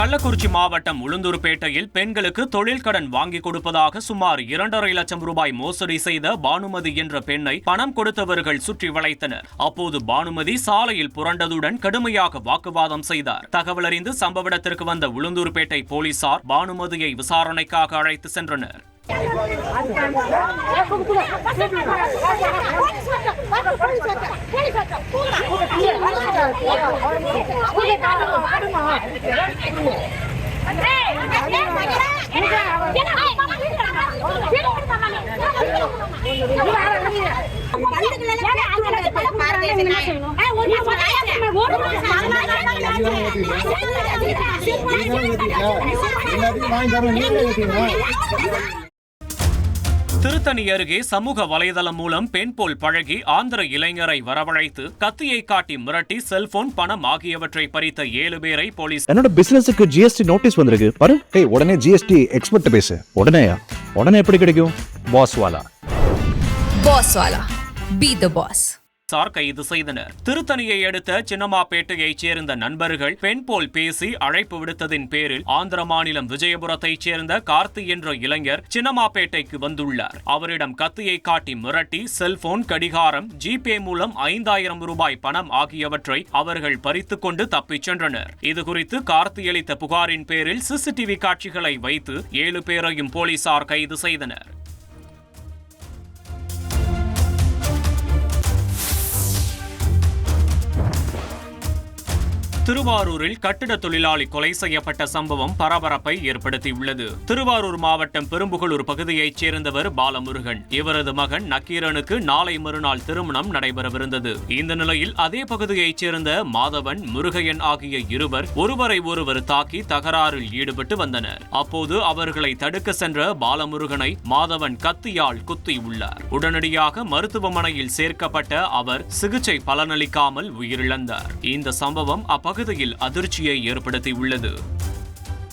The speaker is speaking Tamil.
கள்ளக்குறிச்சி மாவட்டம் உளுந்தூர்பேட்டையில் பெண்களுக்கு தொழில் கடன் வாங்கி கொடுப்பதாக சுமார் இரண்டரை லட்சம் ரூபாய் மோசடி செய்த பானுமதி என்ற பெண்ணை பணம் கொடுத்தவர்கள் சுற்றி வளைத்தனர். அப்போது பானுமதி சாலையில் புரண்டதுடன் கடுமையாக வாக்குவாதம் செய்தார். தகவல் அறிந்து சம்பவ இடத்திற்கு வந்த உளுந்தூர்பேட்டை போலீசார் பானுமதியை விசாரணைக்காக அழைத்து சென்றனர். எல்லாத்தையும் வாங்கி தரோம் நீங்களே ஏற்றுங்க திருத்தணி அருகே சமூக வலைதளம் மூலம் பெண் போல் பழகி ஆந்திர இளைஞரை வரவழைத்து கத்தியை காட்டி மிரட்டி செல்போன் பணம் ஆகியவற்றை பறித்த ஏழு பேரை போலீஸ் என்னோட பிசினஸுக்கு ஜிஎஸ்டி நோட்டீஸ் வந்திருக்கு. பாரு ஏய் உடனே ஜிஎஸ்டி எக்ஸ்பர்ட் பேசு. உடனேயா? உடனே எப்படி கிடைக்கும்? Boss wala. Boss Wala. Be the boss. போலீசார் கைது செய்தனர். திருத்தணியை அடுத்த சின்னமாப்பேட்டையைச் சேர்ந்த நண்பர்கள் பெண் போல் பேசி அழைப்பு விடுத்ததின் பேரில் ஆந்திர மாநிலம் விஜயபுரத்தைச் சேர்ந்த கார்த்தி என்ற இளைஞர் சின்னமாப்பேட்டைக்கு வந்துள்ளார். அவரிடம் கத்தியை காட்டி மிரட்டி செல்போன் கடிகாரம் ஜிபே மூலம் ஐந்தாயிரம் ரூபாய் பணம் ஆகியவற்றை அவர்கள் பறித்துக் கொண்டு தப்பிச் சென்றனர். இதுகுறித்து கார்த்தி அளித்த புகாரின் பேரில் சிசிடிவி காட்சிகளை வைத்து ஏழு பேரையும் போலீசார் கைது செய்தனர். திருவாரூரில் கட்டிட தொழிலாளி கொலை செய்யப்பட்ட சம்பவம் பரபரப்பை ஏற்படுத்தியுள்ளது. திருவாரூர் மாவட்டம் பெரும்புகலூர் பகுதியைச் சேர்ந்தவர் பாலமுருகன். இவரது மகன் நக்கீரனுக்கு நாளை மறுநாள் திருமணம் நடைபெறவிருந்தது. இந்த நிலையில் அதே பகுதியைச் சேர்ந்த மாதவன் முருகையன் ஆகிய இருவர் ஒருவரை ஒருவர் தாக்கி தகராறில் ஈடுபட்டு வந்தனர். அப்போது அவர்களை தடுக்க சென்ற பாலமுருகனை மாதவன் கத்தியால் குத்தியுள்ளார் உடனடியாக மருத்துவமனையில் சேர்க்கப்பட்ட அவர் சிகிச்சை பலனளிக்காமல் உயிரிழந்தார். இந்த சம்பவம் பகுதியில் அதிர்ச்சியை ஏற்படுத்தியுள்ளது.